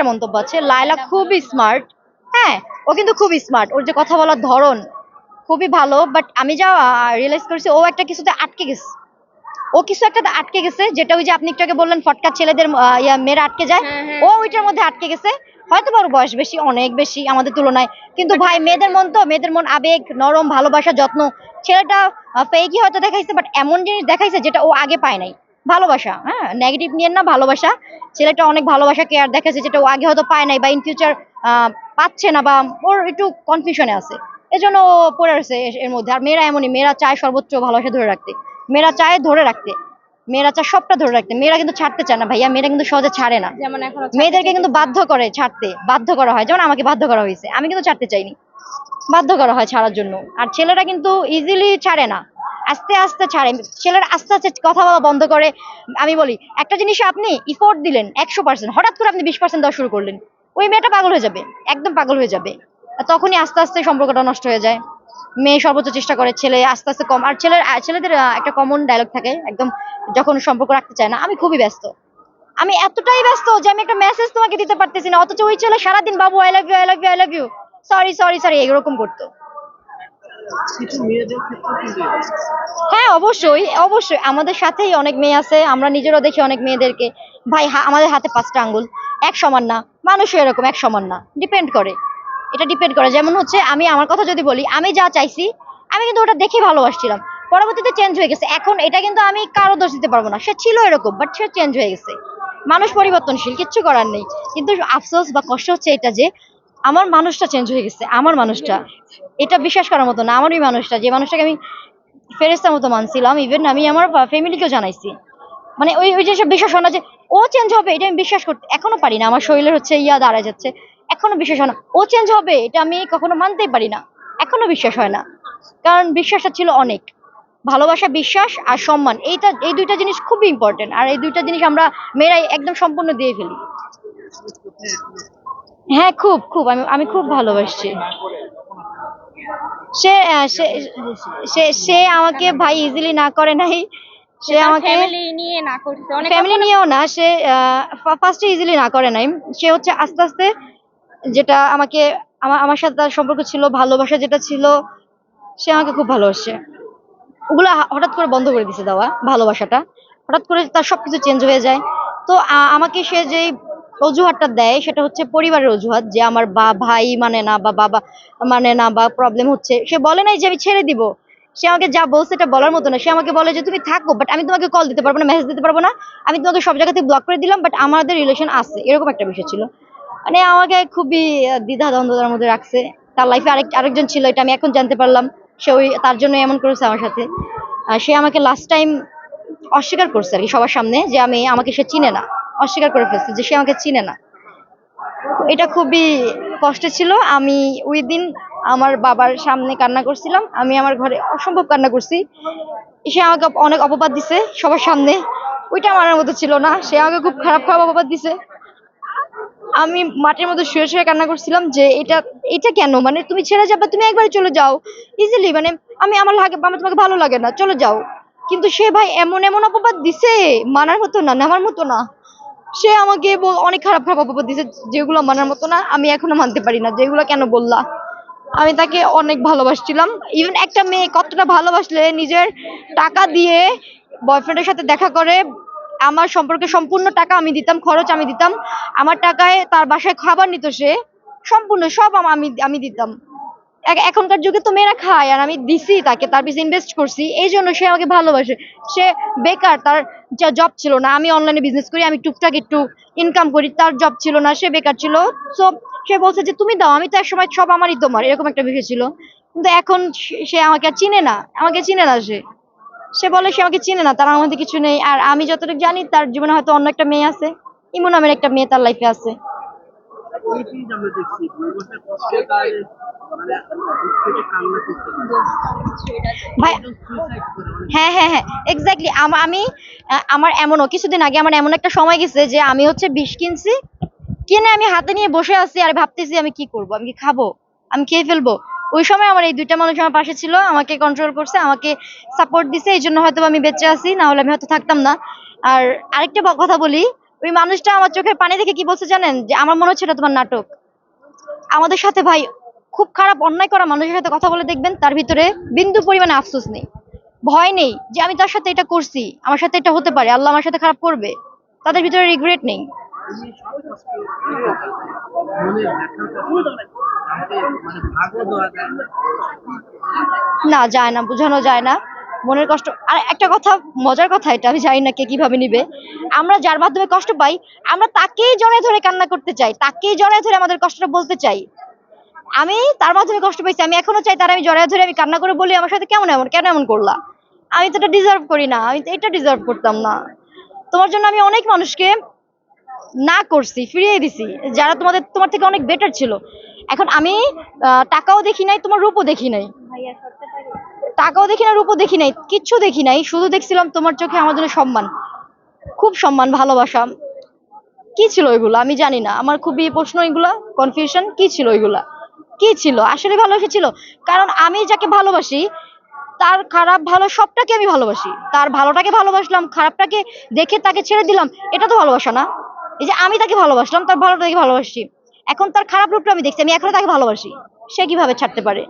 একটা মন্তব্য আছে লায়লা খুবই স্মার্ট হ্যাঁ ও কিন্তু খুবই স্মার্ট ওর যে কথা বলার ধরন খুবই ভালো বাট আমি যা রিয়েলাইজ করেছি ও একটা কিছুতে আটকে গেছে। ও কিছু একটা আটকে গেছে যেটা ওই যে আপনি একটু আগে বললেন ফটকা ছেলেদের ইয়া মেয়েরা আটকে যায় হ্যাঁ, হ্যাঁ। ও ওইটার মধ্যে আটকে গেছে। হয়তো বড় বয়স বেশি অনেক বেশি আমাদের তুলনায়। কিন্তু ভাই মেয়েদের মন তো মেয়েদের মন আবেগ নরম ভালোবাসা যত্ন। ছেলেটা ফেকই হয়তো দেখাইছে বাট এমন জিনিস দেখাইছে যেটা ও আগে পায় নাই। ভালোবাসা হ্যাঁ? নেগেটিভ নিয়ে না ভালোবাসা। ছেলেটা অনেক ভালোবাসা কেয়ার দেখাচ্ছে যেটা ও আগে হয়তো পায় নাই বা ইন ফিউচার পাচ্ছে না বা ওর একটু কনফিউশনে আছে। এজন্য ও পড়ে এর- এর মধ্যে। আর মেয়েরা এমনই মেয়েরা চায় সর্বোচ্চ ভালোবাসা ধরে রাখতে। মেয়েরা চায় ধরে রাখতে। মেয়েরা চায় সবটা ধরে রাখতে। মেয়েরা কিন্তু ছাড়তে চায় না ভাইয়া মেয়েরা কিন্তু সহজে ছাড়ে না। যেমন এখন মেয়েদেরকে কিন্তু বাধ্য করে ছাড়তে বাধ্য করা হয়। যেমন আমাকে বাধ্য করা হয়েছে। আমি কিন্তু ছাড়তে চাইনি। বাধ্য করা হয় ছাড়ার জন্য। আর ছেলেরা কিন্তু ইজিলি ছাড়ে না। আস্তে আস্তে ছাড়ে ছেলেরা আস্তে আস্তে কথা বলা বন্ধ করে। আমি বলি, একটা জিনিসে আপনি ইফোর্ট দিলেন একশো পার্সেন্ট হঠাৎ করে আপনি বিশ পার্সেন্ট দেওয়া শুরু করলেন। ওই মেয়েটা পাগল হয়ে যাবে, একদম পাগল হয়ে যাবে। তখনই আস্তে আস্তে সম্পর্কটা নষ্ট হয়ে যায়। মেয়ে সর্বোচ্চ চেষ্টা করে, ছেলে আস্তে আস্তে কম। আর ছেলের ছেলেদের একটা কমন ডায়লগ থাকে, একদম যখন সম্পর্ক রাখতে চায় না, আমি খুবই ব্যস্ত। আমি এতটাই ব্যস্ত যে আমি একটা মেসেজ তোমাকে দিতে পারতেছি না, অথচ ওই ছেলে সারাদিন, বাবু I love you I love you I love you sorry sorry sorry এরকম করতো কিছু মেয়েদের ক্ষেত্রে কিন্তু হ্যাঁ অবশ্যই অবশ্যই। আমাদের সাথেই অনেক মেয়ে আছে। আমরা নিজেরাও দেখি অনেক মেয়েদেরকে। ভাই আমাদের হাতে পাঁচটা আঙ্গুল। এক সমান না। মানুষও এরকম এক সমান না। ডিপেন্ড করে। এটা ডিপেন্ড করে। যেমন হচ্ছে, আমি আমার কথা যদি বলি, আমি যা চাইছি, আমি কিন্তু ওটা দেখে ভালোবাসছিলাম। পরবর্তীতে চেঞ্জ হয়ে গেছে। এখন এটা কিন্তু আমি কারও দোষ দিতে পারব না। সে ছিল এরকম বাট সে চেঞ্জ হয়ে গেছে। মানুষ পরিবর্তনশীল, কিচ্ছু করার নেই। কিন্তু আফসোস বা কষ্ট হচ্ছে এটা যে আমার মানুষটা চেঞ্জ হয়ে গেছে, আমার মানুষটা। এটা বিশ্বাস করার মতো না, আমারই মানুষটা। যে মানুষটাকে আমি ফেরেস্তার মতো মানছিলাম ইভেন আমি আমার ফ্যামিলিকেও জানাইছি। মানে ওই ওই যেসব বিশ্বাস হয় না যে, ও চেঞ্জ হবে, এটা আমি বিশ্বাস করতে এখনও পারি না। আমার শরীরের হচ্ছে ইয়া দাঁড়ায় যাচ্ছে। এখনও বিশ্বাস হয় না। ও চেঞ্জ হবে, এটা আমি কখনো মানতেই পারি না। এখনও বিশ্বাস হয় না। কারণ বিশ্বাসটা ছিল অনেক। ভালোবাসা, বিশ্বাস আর সম্মান, এইটা এই দুইটা জিনিস খুবই ইম্পর্টেন্ট আর এই দুইটা জিনিস আমরা মেয়েরাই একদম সম্পূর্ণ দিয়ে ফেলি। হ্যাঁ খুব খুব। আমি আমি খুব ভালোবাসছি। সে সে- সে আমাকে ভাই ইজিলি না করে নাই। সে আমাকে ফ্যামিলি নিয়ে না করছে। অনেক ফ্যামিলি নিয়েও না সে ফার্স্টে ইজিলি না করে নাই। সে হচ্ছে আস্তে আস্তে যেটা আমাকে আমার আমার সাথে তার সম্পর্ক ছিল ভালোবাসা যেটা ছিল সে আমাকে খুব ভালোবাসে ওগুলো হঠাৎ করে বন্ধ করে দিছে দেওয়া ভালোবাসাটা। হঠাৎ করে তার সবকিছু চেঞ্জ হয়ে যায়। তো আমাকে সে যেই অজুহাতটা দেয়, সেটা হচ্ছে পরিবারের অজুহাত, যে আমার বা ভাই মানে না বা বাবা মানে না বা প্রবলেম হচ্ছে। সে বলে নাই যে আমি ছেড়ে দিব। সে আমাকে যা বলছে এটা বলার মতো না। সে আমাকে বলে যে, তুমি থাকো বাট আমি তোমাকে কল দিতে পারব না মেসেজ দিতে পারব না। আমি তোমাকে সব জায়গা থেকে ব্লক করে দিলাম বাট আমাদের রিলেশন আছে। এরকম একটা বিষয় ছিল। মানে আমাকে খুবই দ্বিধা দ্বন্দ্বতার মধ্যে রাখছে। তার লাইফে আরেক আরেকজন ছিল, এটা আমি এখন জানতে পারলাম। সে ওই তার জন্য এমন করেছে আমার সাথে। সে আমাকে লাস্ট টাইম অস্বীকার করছে আর কি সবার সামনে, যে আমি আমাকে সে চিনে না। অস্বীকার করে ফেলছে যে সে আমাকে চিনে না। এটা খুবই কষ্ট ছিল। আমি ওই দিন আমার বাবার সামনে কান্না করছিলাম। আমি আমার ঘরে অসম্ভব কান্না করছি। সে আমাকে অনেক অপবাদ দিছে সবার সামনে। ওইটা মানার মতো ছিল না। সে আমাকে খুব খারাপ খারাপ অপবাদ দিছে। আমি মাটির মধ্যে শুয়ে শুয়ে কান্না করছিলাম যে এটা এটা কেন? মানে তুমি ছেড়ে যাবে, তুমি একবারে চলে যাও। ইজিলি মানে আমি আমার লাগে, আমার তোমাকে ভালো লাগে না। চলে যাও। কিন্তু সে ভাই এমন এমন অপবাদ দিছে, মানার মতো না, নেওয়ার মতো না। সে আমাকে অনেক খারাপ খারাপ অপবাদ দিয়েছে, যেগুলো মানার মতো না, আমি এখনও মানতে পারি না, যেগুলো কেন বললা? আমি তাকে অনেক ভালোবাসছিলাম। ইভেন একটা মেয়ে কতটা ভালোবাসলে নিজের টাকা দিয়ে বয়ফ্রেন্ডের সাথে দেখা করে, আমার সম্পর্কে সম্পূর্ণ টাকা আমি দিতাম, খরচ আমি দিতাম, আমার টাকায় তার বাসায় খাবার নিত সে, সম্পূর্ণ সব আমি আমি দিতাম। এখনকার যুগে তো মেয়েরা খায় আর আমি দিছি তাকে, তার পিছনে ইনভেস্ট করছি এই জন্য সে আমাকে ভালোবাসে। সে বেকার, তার যা জব ছিল না, আমি অনলাইনে বিজনেস করি, আমি টুকটাক একটু ইনকাম করি, তার জব ছিল না, সে বেকার ছিল। সো সে বলছে যে, তুমি দাও, আমি তো একসময় সব আমারই তোমার, এরকম একটা বিষয় ছিল। কিন্তু এখন সে- সে আমাকে আর চিনে না, আমাকে চিনে না সে। সে বলে সে আমাকে চিনে না, তার আমার মধ্যে কিছু নেই। আর আমি যতটুকু জানি, তার জীবনে হয়তো অন্য একটা মেয়ে আছে ইমু নামের একটা মেয়ে তার লাইফে আছে। হ্যাঁ হ্যাঁ হ্যাঁ আমি আমার এমনও, কিছুদিন আগে আমার এমন একটা সময় গেছে যে আমি হচ্ছে বিষ কিনছি, কিনে আমি হাতে নিয়ে বসে আছি মানুষ আমার পাশে ছিল, আমাকে কন্ট্রোল করছে, আমাকে সাপোর্ট দিছে, এই জন্য হয়তো আমি বেঁচে আছি, না হলে আমি হয়তো থাকতাম না। আর আরেকটা কথা বলি, ওই মানুষটা আমার চোখের পানি দেখে কি বলছে জানেন? যে আমার মনে হচ্ছে তোমার নাটক। আমাদের সাথে ভাই খুব খারাপ অন্যায় করা মানুষের সাথে কথা বলে দেখবেন, তার ভিতরে বিন্দু পরিমাণে আফসোস নেই। ভয় নেই যে আমি তার সাথে এটা করছি, আমার সাথে এটা হতে পারে, আল্লাহ আমার সাথে খারাপ করবে, তাদের ভিতরে রিগ্রেট নেই। না, যায় না, বোঝানো যায় না। মনের কষ্ট, আর একটা কথা, মজার কথা এটা, আমি জানি না কে কীভাবে নিবে। আমরা যার মাধ্যমে কষ্ট পাই, আমরা তাকেই জড়ায় ধরে কান্না করতে চাই, তাকেই জড়ায় ধরে আমাদের কষ্টটা বলতে চাই। আমি তার মাধ্যমে কষ্ট পাইছি আমি এখনও চাই তার আমি জড়ায় ধরে আমি কান্না করে বলি আমার সাথে কেমন এমন কেন এমন করলা? আমি তো এটা ডিজার্ভ করি না আমি তো এটা ডিজার্ভ করতাম না। তোমার জন্য আমি অনেক মানুষকে না করছি ফিরিয়ে দিছি যারা তোমাদের তোমার থেকে অনেক বেটার ছিল। এখন আমি টাকাও দেখি নাই তোমার রূপও দেখি নাই। টাকাও দেখি না রূপও দেখি নাই কিচ্ছু দেখি নাই শুধু দেখছিলাম তোমার চোখে আমার জন্য সম্মান। খুব সম্মান ভালোবাসা। কি ছিল ওইগুলো? আমি জানি না। আমার খুবই প্রশ্ন এগুলা কনফিউশন কি ছিল ওইগুলা? কি ছিল? আসলে ভালোবাসা ছিল। কারণ আমি যাকে ভালোবাসি, তার খারাপ ভালো সবটাকে আমি ভালোবাসি। তার ভালোটাকে ভালোবাসলাম, খারাপটাকে দেখে তাকে ছেড়ে দিলাম, এটা তো ভালোবাসা না। এই যে আমি তাকে ভালোবাসলাম, তার ভালোটাকে ভালোবাসি। এখন তার খারাপ রূপটা আমি দেখছি, আমি এখনও তাকে ভালোবাসি। সে কীভাবে ছাড়তে পারে?